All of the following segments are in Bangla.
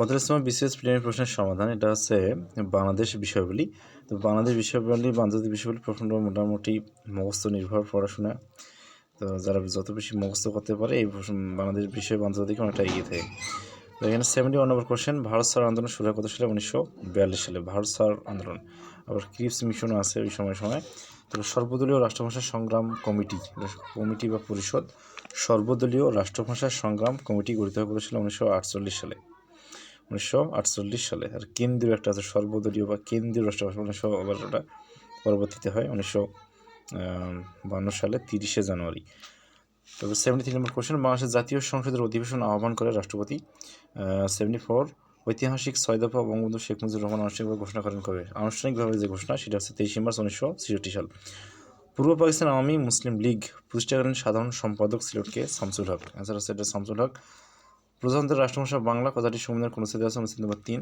পঁয়তাল্লিশতম বিসিএস প্রিলিমিনারি প্রশ্নের সমাধান, এটা হচ্ছে বাংলাদেশ বিষয়গুলি তো বাংলাদেশ বিষয়গুলি বাংলাদেশ বিষয়গুলি প্রশ্নটা মোটামুটি মুখস্থ, নির্ভর পড়াশোনা। তো যারা যত বেশি মুখস্থ করতে পারে, এই বাংলাদেশ বিষয় বান্ধব থেকে অনেকটা এগিয়ে থাকে। তো এখানে seventy one number question Bharat সার আন্দোলন শুরু হয় কত সালে? উনিশশো বিয়াল্লিশ সালে। ভারত সার আন্দোলন। আবার ক্রিপস মিশনও আছে ওই সময় সময়। তো সর্বদলীয় রাষ্ট্রভাষা সংগ্রাম কমিটি কমিটি বা পরিষদ, সর্বদলীয় রাষ্ট্রভাষা সংগ্রাম কমিটি গঠিত হয় কত উনিশশো আটচল্লিশ সালে। উনিশশো আটচল্লিশ সালে আর কেন্দ্রীয় একটা আছে সর্বদলীয় বা কেন্দ্রীয় রাষ্ট্রভাষা উনিশশো ওটা পরবর্তীতে হয় উনিশশো বান্ন সালে তিরিশে জানুয়ারি। তবে সেভেন্টি থ্রি নম্বর কোশ্চেন বাংলাদেশের জাতীয় সংসদের অধিবেশন আহ্বান করে রাষ্ট্রপতি সেভেন্টি ফোর ঐতিহাসিক ছয় দফা বঙ্গবন্ধু শেখ মুজিবুর রহমান আনুষ্ঠানিকভাবে ঘোষণা করেন কবে? আনুষ্ঠানিকভাবে যে ঘোষণা, সেটা হচ্ছে তেইশে মার্চ উনিশশো ছেষট্টি সাল। পূর্ব পাকিস্তান আওয়ামী মুসলিম লীগ প্রতিষ্ঠাকালীন সাধারণ সম্পাদক ছিল কে? শামসুল হক। অ্যান্সার হচ্ছে এটা শামসুল হক। প্রজাতন্ত্রের রাষ্ট্রভাষা বাংলা, কথাটি সংবিধান কোন স্থিতি আছে? অনুচ্ছেদ নম্বর তিন।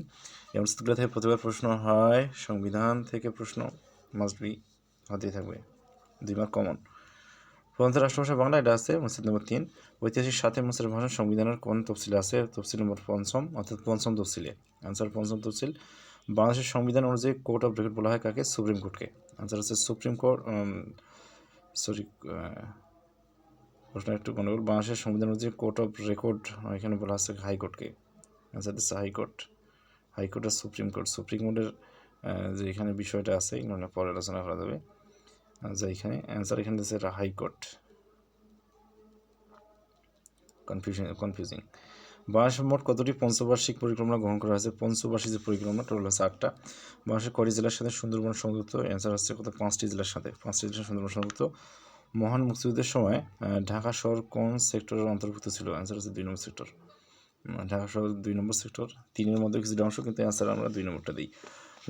এবং স্থিতিগুলো থেকে প্রতিবার প্রশ্ন হয়, সংবিধান থেকে প্রশ্ন মাস্ট বি হতেই থাকবে। দুই মার্ক কমন প্রধানতন্ত্রের রাষ্ট্রভাষা বাংলা, এটা আছে অনুচ্ছেদ নম্বর তিন। ঐতিহাসিক সাথে মুসলিম ভাষা সংবিধানের কোন তফসিলে আছে? তফসিল নম্বর পঞ্চম, অর্থাৎ পঞ্চম তফসিলে। আনসার পঞ্চম তফসিল। বাংলাদেশের সংবিধান অনুযায়ী কোর্ট অফ রেকর্ড বলা হয় কাকে? সুপ্রিম কোর্টকে। আনসার হচ্ছে সুপ্রিম কোর্ট সরি প্রশ্ন একটু গণ্ডগোল বাংলাদেশের সংবিধান অনুযায়ী কোর্ট অফ রেকর্ড, এখানে বলা হচ্ছে হাইকোর্টকে আনসার দিচ্ছে হাইকোর্ট হাইকোর্ট আর সুপ্রিম কোর্ট সুপ্রিম কোর্টের যে এখানে বিষয়টা আছে এগুলো পরে আলোচনা করা যাবে। আচ্ছা এখানে অ্যান্সার এখানে দিচ্ছে হাইকোর্ট কনফিউশন কনফিউজিং বাংলাদেশের মোট কতটি পঞ্চবার্ষিক পরিকল্পনা গ্রহণ করা হয়েছে? পঞ্চবার্ষিক যে পরিকল্পনা টোটাল হচ্ছে আটটা। বাংলাদেশের কটি জেলার সাথে সুন্দরবন সংযুক্ত? অ্যান্সার হচ্ছে কত? পাঁচটি জেলার সাথে। পাঁচটি জেলার সুন্দরবন সংযুক্ত। মহান মুক্তিযুদ্ধের সময় ঢাকা শহর কোন সেক্টরের অন্তর্ভুক্ত ছিল? অ্যান্সার হচ্ছে দুই নম্বর সেক্টর ঢাকা শহর দুই নম্বর সেক্টর তিনের মধ্যে কিছুটা অংশ, কিন্তু অ্যান্সার আমরা দুই নম্বরটা দিই।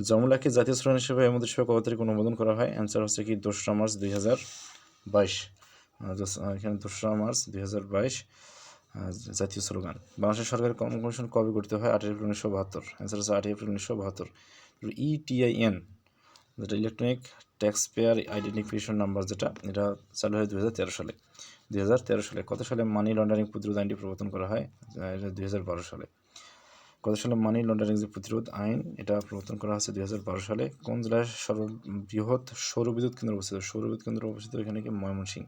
জমলাকে জাতীয় শ্রম হিসেবে এর মধ্যে কত তারিখ অনুমোদন করা হয়। অ্যান্সার হচ্ছে কি, দোসরা মার্চ দুই হাজার বাইশ। এখানে দোসরা মার্চ দুই হাজার বাইশ জাতীয় স্লোগান। বাংলাদেশের সরকারের কর্ম কমিশন কবে গঠিত হয়? আট এপ্রিল উনিশশো বাহাত্তর। অ্যান্সার হচ্ছে আট এপ্রিল উনিশশো বাহাত্তর। ইটিআইএন যেটা electronic tax payer identification number যেটা, এটা চালু হয় দু হাজার তেরো সালে। দুই হাজার তেরো সালে, কত সালে মানি লন্ডারিং প্রতিরোধ আইনটি প্রবর্তন করা হয়? এটা দুই হাজার বারো সালে। কত সালে মানি লন্ডারিং যে প্রতিরোধ আইন, এটা প্রবর্তন করা হয়েছে দুই হাজার বারো সালে? কোন জেলায় সর্ববৃহৎ সৌরবিদ্যুৎ কেন্দ্র অবস্থিত? সৌরবিদ্যুৎ কেন্দ্র অবস্থিত এখানে কি? ময়মনসিংহ।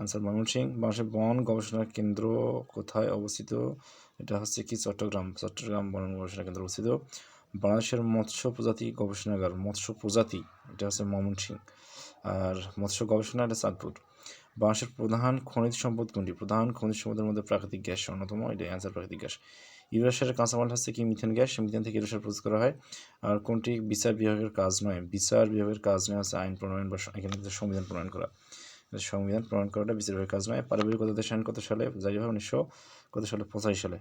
আনসার ময়মনসিংহ, বাংলাদেশের বন গবেষণা কেন্দ্র কোথায় অবস্থিত? এটা হচ্ছে কি? চট্টগ্রাম। চট্টগ্রাম বন গবেষণা কেন্দ্র অবস্থিত। বাংলাদেশের মৎস্য প্রজাতি গবেষণাগার, মৎস্য প্রজাতি, এটা হচ্ছে ময়মনসিংহ। আর মৎস্য গবেষণা এটা চাঁদপুর। বাংলাদেশের প্রধান খনিজ সম্পদ কোনটি? প্রধান খনিজ সম্পদের মধ্যে প্রাকৃতিক গ্যাস অন্যতম এটা অ্যান্সার প্রাকৃতিক গ্যাস। ইউরাসের কাঁচামাল হচ্ছে কি? মিথেন গ্যাস মিথেন থেকে ইউরাসার প্রস্তুত করা হয়। আর কোনটি? বিচার বিভাগের কাজ নয়। বিচার বিভাগের কাজ নয়, হচ্ছে আইন প্রণয়ন বা এখানে সংবিধান প্রণয়ন করা। সংবিধান প্রণয়ন করাটা বিচার বিভাগের কাজ নয়। পারিবারিক অধ্যাদেশ আইন কত সালে? জারি হয় উনিশশো কত সালে? পঁচাশি সালে।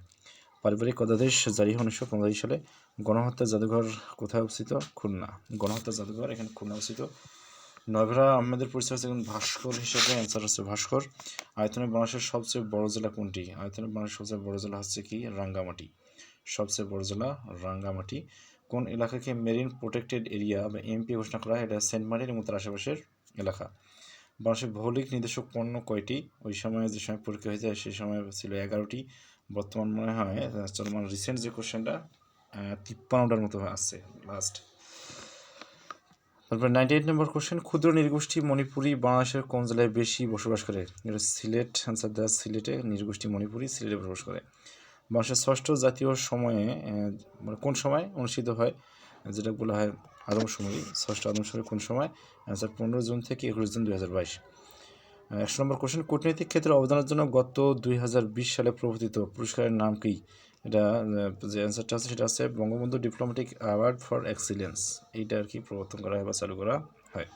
পারিবারিক অধ্যাদেশ জারি হয় উনিশশো পঁচাশি সালে। গণহত্যা জাদুঘর কোথায় অবস্থিত? খুলনা। গণহত্যা জাদুঘর এখানে খুলনা অবস্থিত। নয়ভেরা আহমেদের পরিচয় একজন ভাস্কর হিসেবে অ্যান্সার হচ্ছে ভাস্কর। আয়তনে বাংলাদেশের সবচেয়ে বড় জেলা কোনটি? আয়তনে বাংলাদেশের সবচেয়ে বড় জেলা হচ্ছে কি? রাঙ্গামাটি। সবচেয়ে বড় জেলা রাঙ্গামাটি। কোন এলাকাকে মেরিন প্রোটেক্টেড এরিয়া বা এমপি ঘোষণা করা হয়? এটা সেন্ট মার্টিন এবং তার আশেপাশের এলাকা। বাংলাদেশের ভৌগোলিক নির্দেশক পণ্য কয়টি? ওই সময়ে যে সময় পরীক্ষা হয়েছে সেই সময় ছিল এগারোটি। বর্তমান মনে হয় চলমান রিসেন্ট যে কোশ্চেনটা তিপ্পান্নটার মতো আসছে লাস্ট তারপর নাইনটি এইট নম্বর কোশ্চেন ক্ষুদ্র নির্গোষ্ঠী মণিপুরি, বাংলাদেশের কোন জেলায় বেশি বসবাস করে? এটা সিলেট আনসার দেওয়া সিলেটে নির্গোষ্ঠী মণিপুরি সিলেটে বসবাস করে। বাংলাদেশের ষষ্ঠ জাতীয় সময়ে মানে কোন সময় অনুষ্ঠিত হয়? যেটা বলা হয় আদমশুমারি, ষষ্ঠ আদমশুমারি কোন সময়? অ্যান্সার পনেরো জুন থেকে একুশ জুন দু হাজার বাইশ। একশো নম্বর কোশ্চেন কূটনৈতিক ক্ষেত্রে অবদানের জন্য গত দুই হাজার বিশ সালে প্রবর্তিত পুরস্কারের নাম কি? এটা যে অ্যান্সারটা আছে সেটা আছে Bangabandhu diplomatic award for excellence এইটা আর কি প্রবর্তন করা হয় বা চালু করা হয়।